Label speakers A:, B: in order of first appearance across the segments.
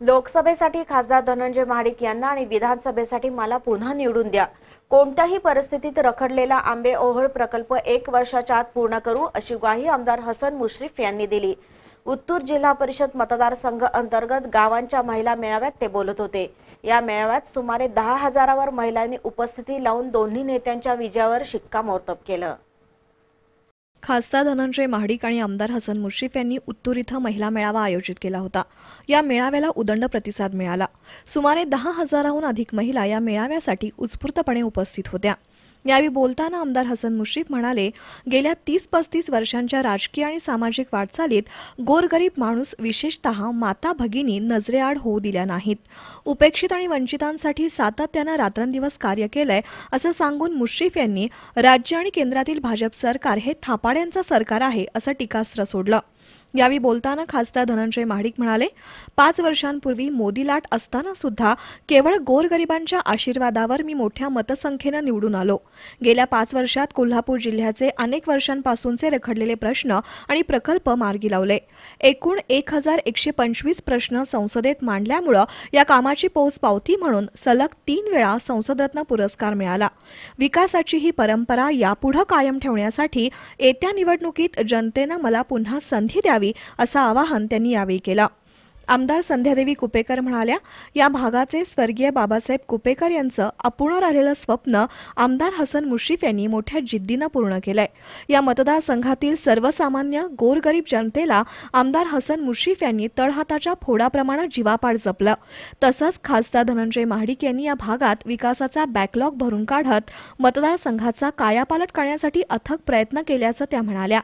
A: लोकसभेसाठी खासदार धनंजय महाडिक यांना आणि विधानसभेसाठी मला पुन्हा निवडून द्या. कोणत्याही परिस्थितीत रखडलेला आंबे ओहळ प्रकल्प एक वर्षाच्या आत पूर्ण करू अशी ग्वाही आमदार हसन मुश्रीफ यांनी दिली. उत्तूर जिल्हा परिषद मतदारसंघ अंतर्गत गावांच्या महिला मेळाव्यात ते बोलत होते. या मेळाव्यात सुमारे दहा हजारावर महिलांनी उपस्थिती लावून दोन्ही नेत्यांच्या विजयावर शिक्कामोर्तब केलं.
B: खासदार धनंजय महाडिक आणि आमदार हसन मुश्रीफ यांनी उत्तूर इथं महिला मेळावा आयोजित केला होता. या मेळाव्याला उदंड प्रतिसाद मिळाला. सुमारे दहा हजाराहून अधिक महिला या मेळाव्यासाठी उत्स्फूर्तपणे उपस्थित होत्या. यावेळी बोलताना आमदार हसन मुश्रीफ म्हणाले गेल्या तीस पस्तीस वर्षांच्या राजकीय आणि सामाजिक वाटचालीत गोरगरीब माणूस विशेषतः माता भगिनी नजरेआड होऊ दिल्या नाहीत. उपेक्षित आणि वंचितांसाठी सातत्यानं रात्रंदिवस कार्य केलंय असं सांगून मुश्रीफ यांनी राज्य आणि केंद्रातील भाजप सरकार हे थापाड्यांचं सरकार आहे असं टीकास्त्र सोडलं. यावेळी बोलताना खासदार धनंजय महाडिक म्हणाले पाच वर्षांपूर्वी मोदी लाट असताना सुद्धा केवळ गोरगरिबांच्या आशीर्वादावर मी मोठ्या मतसंख्येनं निवडून आलो. गेल्या पाच वर्षात कोल्हापूर जिल्ह्याचे अनेक वर्षांपासूनचे रखडलेले प्रश्न आणि प्रकल्प मार्गी लावले. एकूण एक हजार एकशे पंचवीस प्रश्न संसदेत मांडल्यामुळं या कामाची पोचपावती म्हणून सलग तीन वेळा संसदरत्न पुरस्कार मिळाला. विकासाची ही परंपरा यापुढं कायम ठेवण्यासाठी येत्या निवडणुकीत जनतेनं मला पुन्हा संधी द्यावी असं आवाहन त्यांनी यावेळी केलं आमदार संध्यादेवी कुपेकर म्हणाल्या या भागाचे स्वर्गीय बाबासाहेब कुपेकर यांचं अपूर्ण राहिलेलं स्वप्न आमदार हसन मुश्रीफ यांनी मोठ्या जिद्दीनं पूर्ण केलंय. या मतदारसंघातील सर्वसामान्य गोरगरीब जनतेला आमदार हसन मुश्रीफ यांनी तळहाताच्या फोडाप्रमाणे जीवापाड जपलं. तसंच खासदार धनंजय महाडिक यांनी या भागात विकासाचा बॅकलॉग भरून काढत मतदारसंघाचा कायापालट करण्यासाठी अथक प्रयत्न केल्याचं त्या म्हणाल्या.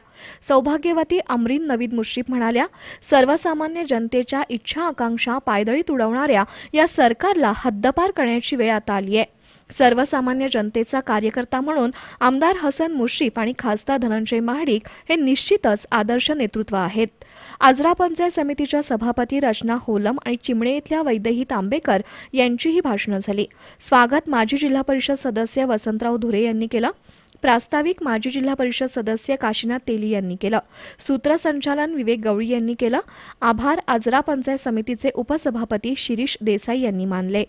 B: सौभाग्यवती अमरीन नवीद मुश्रीफ म्हणाल्या सर्वसामान्य जनतेच्या इच्छा आकांक्षा पायदळीत उडवणाऱ्या या सरकारला हद्दपार करण्याची वेळ आता आली आहे. सर्वसामान्य जनतेचा कार्यकर्ता म्हणून आमदार हसन मुश्रीफ आणि खासदार धनंजय महाडिक हे निश्चितच आदर्श नेतृत्व आहेत. आजरा पंचायत समितीच्या सभापती रचना होलम आणि चिमणे इथल्या वैद्यही तांबेकर यांचीही भाषणं झाली. स्वागत माजी जिल्हा परिषद सदस्य वसंतराव धुरे यांनी केलं. प्रास्ताविक माजी जिल्हा परिषद सदस्य काशीनाथ तेली यांनी केलं. सूत्रसंचालन विवेक गवळी यांनी केलं. आभार आजरा पंचायत समितीचे उपसभापती शिरीष देसाई यांनी मानले.